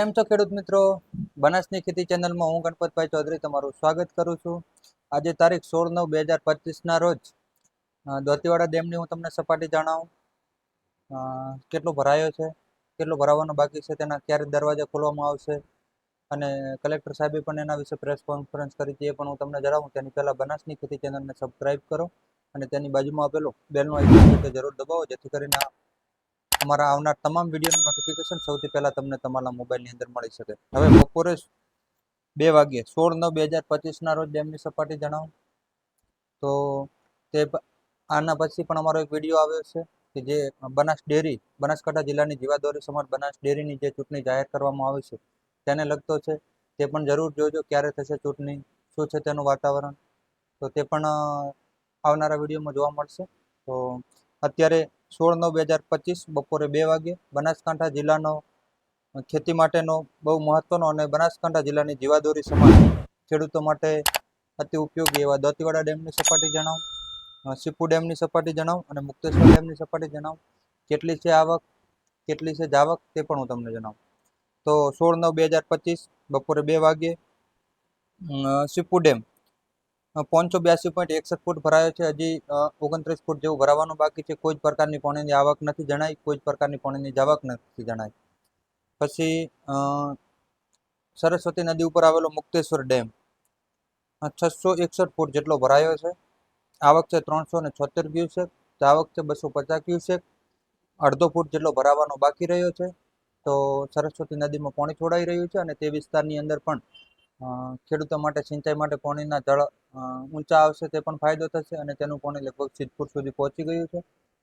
કેમ છો ખેડૂત મિત્રો? બનાસની ખેતી ચેનલમાં હું ગણપતભાઈ ચૌધરી તમારું સ્વાગત કરું છું. આજે તારીખ સોળ નવ બે હજાર પચીસના રોજ દોતીવાડા ડેમની હું તમને સપાટી જણાવું. કેટલો ભરાયો છે, કેટલો ભરાવાનો બાકી છે, તેના ક્યારે દરવાજા ખોલવામાં આવશે? અને કલેક્ટર સાહેબે પણ એના વિશે પ્રેસ કોન્ફરન્સ કરી હતી, એ પણ હું તમને જણાવું. તેની પહેલાં બનાસની ખેતી ચેનલને સબસ્ક્રાઈબ કરો અને તેની બાજુમાં આપેલું બેલનું આઇકન જરૂર દબાવો, જેથી કરીને અમારા આવનાર તમામ વિડીયોનું નોટિફિકેશન સૌથી પહેલાં તમને તમારા મોબાઈલની અંદર મળી શકે. હવે બપોરે બે વાગ્યે, સોળ નવ બે હજાર પચીસના રોજ ડેમની સપાટી જણાવો. તો તે આના પછી પણ અમારો એક વીડિયો આવ્યો છે કે જે બનાસ ડેરી, બનાસકાંઠા જિલ્લાની જીવાદોરી સમાજ બનાસ ડેરીની જે ચૂંટણી જાહેર કરવામાં આવી છે, તેને લગતો છે. તે પણ જરૂર જોજો ક્યારે થશે ચૂંટણી, શું છે તેનું વાતાવરણ. તો તે પણ આવનારા વિડીયોમાં જોવા મળશે. તો અત્યારે સોળ નવ બે હજાર પચીસ બપોરે બે વાગે બનાસકાંઠા જિલ્લાનો ખેતી માટેનો બહુ મહત્વનો અને બનાસકાંઠા જિલ્લાની જીવાદોરી સમાજ ખેડૂતો માટે અતિ ઉપયોગી એવા દોતીવાડા ડેમની સપાટી જણાવું સીપુ ડેમની સપાટી જણાવું અને મુક્તેશ્વર ડેમની સપાટી જણાવું. કેટલી છે આવક કેટલી છે જાવક તે પણ હું તમને જણાવું. તો સોળ નવ બે હજાર પચીસ બપોરે બે વાગ્યે અ, સીપુ ડેમ પાંચસો બ્યાસી પોઈન્ટ એકસઠ ફૂટ ભરાયો છે. હજી ઓગણત્રીસ ફૂટ જેવું ભરાવાનું બાકી છે. કોઈ જ પ્રકારની પાણીની આવક નથી જણાય. કોઈ જ પ્રકારની પાણીની જાવક નથી જણાય. પછી સરસ્વતી નદી ઉપર આવેલો મુક્તેશ્વર ડેમ. છસો એકસઠ ફૂટ જેટલો ભરાયો છે. આવક છે ત્રણસો ને છોતેર ક્યુસેક. આવક છે બસો પચાસ ક્યુસેક. અડધો ફૂટ જેટલો ભરાવાનો બાકી રહ્યો છે. તો સરસ્વતી નદીમાં પાણી છોડાઈ રહ્યું છે અને તે વિસ્તારની અંદર પણ ખેડૂતો માટે, સિંચાઈ માટે પાણીના જળ ઊંચા આવશે તે પણ ફાયદો થશે અને તેનું પાણી લગભગ સિદ્ધપુર સુધી પહોંચી ગયું છે.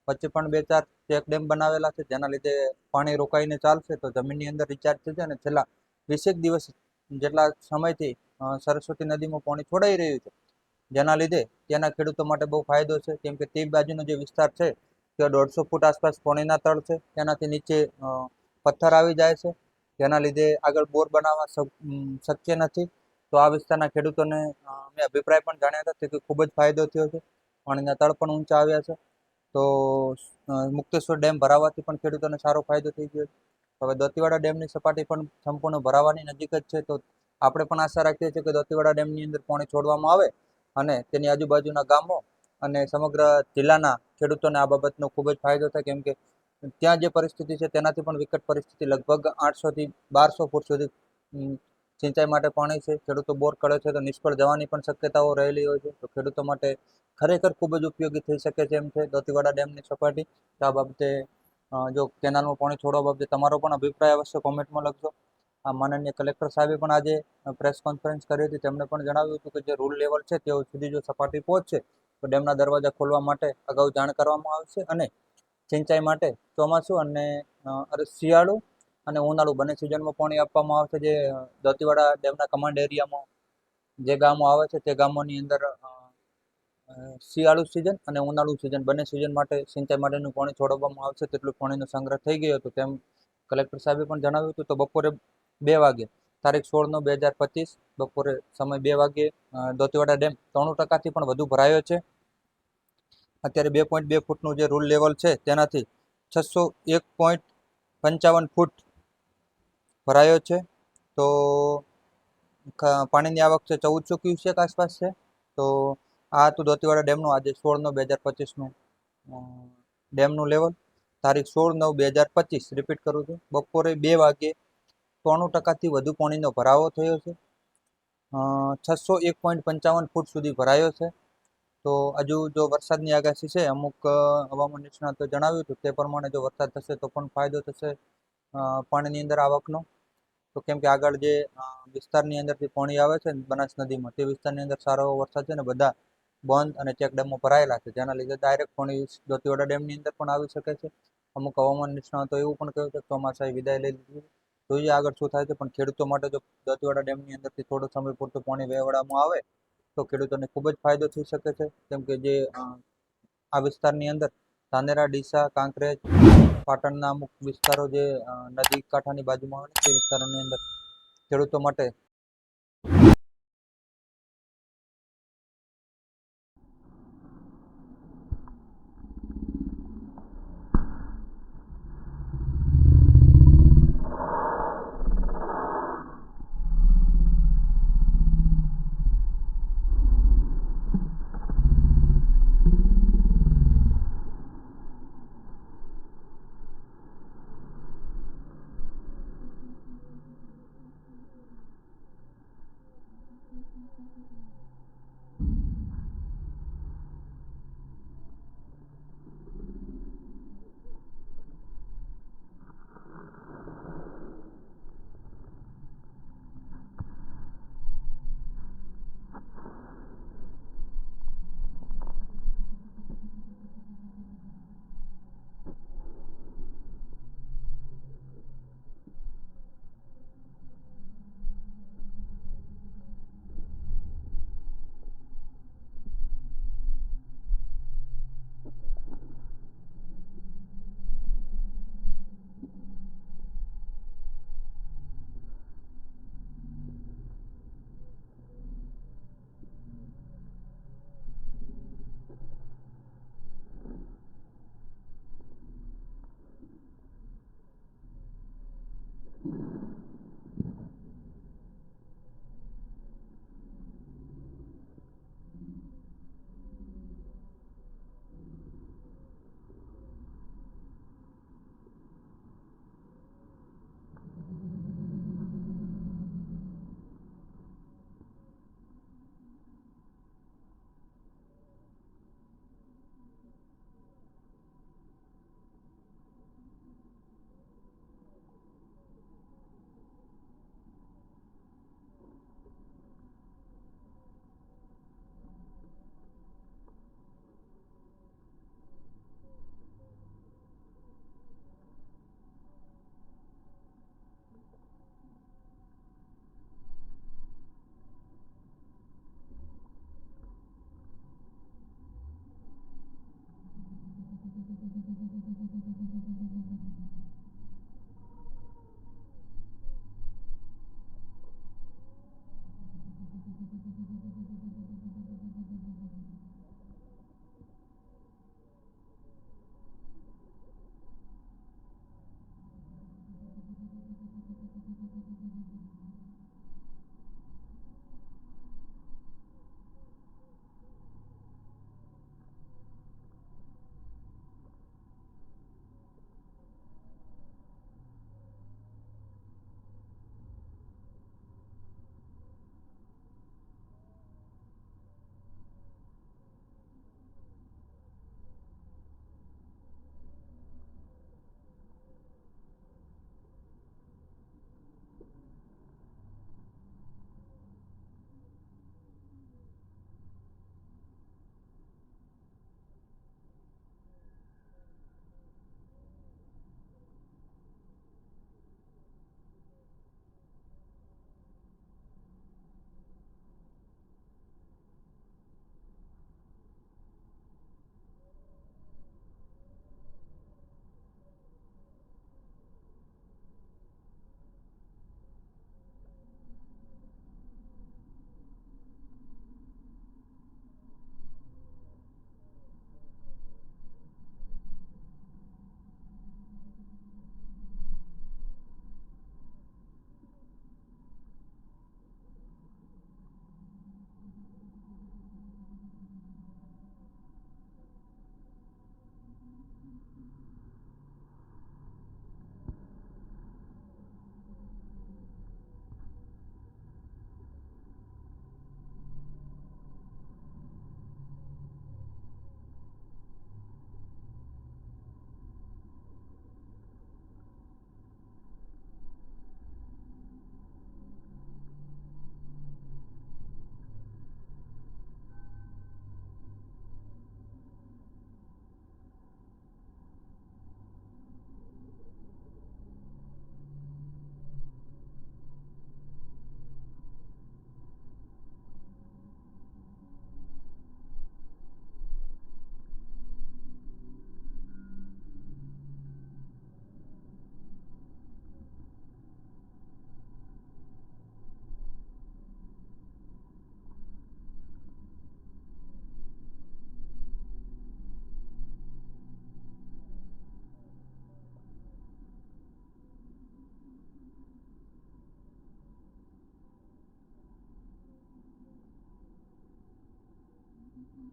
વચ્ચે પણ બે ચાર ચેક ડેમ બનાવેલા છે, જેના લીધે પાણી રોકાઈને ચાલશે તો જમીનની અંદર રિચાર્જ થશે અને છેલ્લા વીસેક દિવસ જેટલા સમયથી સરસ્વતી નદીમાં પાણી છોડાઈ રહ્યું છે. જેના લીધે ત્યાંના ખેડૂતો માટે બહુ ફાયદો છે, કેમ કે તે બાજુનો જે વિસ્તાર છે તે દોઢસો ફૂટ આસપાસ પાણીના તળ છે, તેનાથી નીચે પથ્થર આવી જાય છે. જેના લીધે આગળ બોર બનાવવા શક્ય નથી. તો આ વિસ્તારના ખેડૂતોને મેં અભિપ્રાય પણ જાણ્યા હતા કે ખૂબ જ ફાયદો થયો છે. પાણીના તળ પણ ઊંચા આવ્યા છે. તો મુક્તેશ્વર ડેમ ભરાવાથી પણ ખેડૂતોને સારો ફાયદો થઈ ગયો છે. હવે દોતીવાડા ડેમની સપાટી પણ સંપૂર્ણ ભરાવાની નજીક જ છે. તો આપણે પણ આશા રાખીએ છીએ કે દોતીવાડા ડેમની અંદર પાણી છોડવામાં આવે અને તેની આજુબાજુના ગામો અને સમગ્ર જિલ્લાના ખેડૂતોને આ બાબતનો ખૂબ જ ફાયદો થાય. કેમ કે ત્યાં જે પરિસ્થિતિ છે, તેનાથી પણ વિકટ પરિસ્થિતિ. લગભગ આઠસોથી બારસો ફૂટ સુધી સિંચાઈ માટે પાણી છે. ખેડૂતો બોર કરે છે તો નિષ્ફળ જવાની પણ શક્યતાઓ રહેલી હોય છે. તો ખેડૂતો માટે ખરેખર ખૂબ જ ઉપયોગી થઈ શકે છે એમ છે. દોતીવાડા ડેમની સપાટી, તો આ બાબતે જો કેનાલમાં પાણી છોડવા બાબતે તમારો પણ અભિપ્રાય અવશ્ય કોમેન્ટમાં લખજો. આ માનનીય કલેક્ટર સાહેબે પણ આજે પ્રેસ કોન્ફરન્સ કરી હતી. તેમણે પણ જણાવ્યું હતું કે જે રૂલ લેવલ છે, તેઓ સુધી જો સપાટી પહોંચશે તો ડેમના દરવાજા ખોલવા માટે અગાઉ જાણ કરવામાં આવશે અને સિંચાઈ માટે ચોમાસું અને અરે શિયાળુ અને ઉનાળુ બંને સિઝનમાં પાણી આપવામાં આવશે જે દોતીવાડા ડેમના કમાન્ડ એરિયામાં જે ગામો આવે છે, તે ગામોની અંદર શિયાળુ સિઝન અને ઉનાળુ સિઝન બંને સિઝન માટે સિંચાઈ માટેનું પાણી છોડવામાં આવશે. તેટલું પાણીનો સંગ્રહ થઈ ગયો હતો તેમ કલેક્ટર સાહેબે પણ જણાવ્યું હતું. તો બપોરે બે વાગે, તારીખ સોળ નવ બે હજાર પચીસ, બપોરે સમય બે વાગે દોતીવાડા ડેમ ત્રણું ટકાથી પણ વધુ ભરાયો છે. અત્યારે બે પોઈન્ટ બે ફૂટનું જે રૂલ લેવલ છે, તેનાથી છસો એક પોઈન્ટ પંચાવન ફૂટ ભરાયો છે. તો પાણીની આવક છે ચૌદસો ક્યુસેક આસપાસ છે? તો આ હતું દોતીવાડા ડેમનું, આજે સોળ નવ બે હજાર પચીસનું ડેમનું લેવલ તારીખ સોળ નવ બે હજાર પચીસ રિપીટ કરું છું. બપોરે બે વાગ્યે ત્રાણું ટકાથી વધુ પાણીનો ભરાવો થયો છે. છસો એક પોઈન્ટ પંચાવન ફૂટ સુધી ભરાયો છે. તો હજુ જો વરસાદની આગાહી છે, અમુક હવામાન નિષ્ણાતો જણાવ્યું હતું તે પ્રમાણે જો વરસાદ થશે તો પણ ફાયદો થશે પાણીની અંદર આવકનો. તો કેમ કે આગળ જે વિસ્તારની અંદરથી પાણી આવે છે બનાસ નદીમાં તે વિસ્તારની અંદર સારો વરસાદ છે ને બધા બંધ અને ચેક ડેમો ભરાયેલા છે. જેના લીધે ડાયરેક્ટ પાણી દોતીવાડા ડેમની અંદર પણ આવી શકે છે. અમુક હવામાન નિષ્ણાતો એવું પણ કહ્યું છે કે ચોમાસાએ વિદાય લઈ લીધી જોઈએ આગળ શું થાય છે, પણ ખેડૂતો માટે જો દોતીવાડા ડેમની અંદરથી થોડો સમય પૂરતું પાણી વહેવડાવવામાં આવે તો ખેડૂતોને ખૂબ જ ફાયદો થઈ શકે છે. કેમ કે જે આ વિસ્તારની અંદર ધાનેરા, ડીસા, કાંકરેજ, પાટણના અમુક વિસ્તારો જે નદી કાંઠાની બાજુમાં આવે તે વિસ્તારોની અંદર ખેડૂતો માટે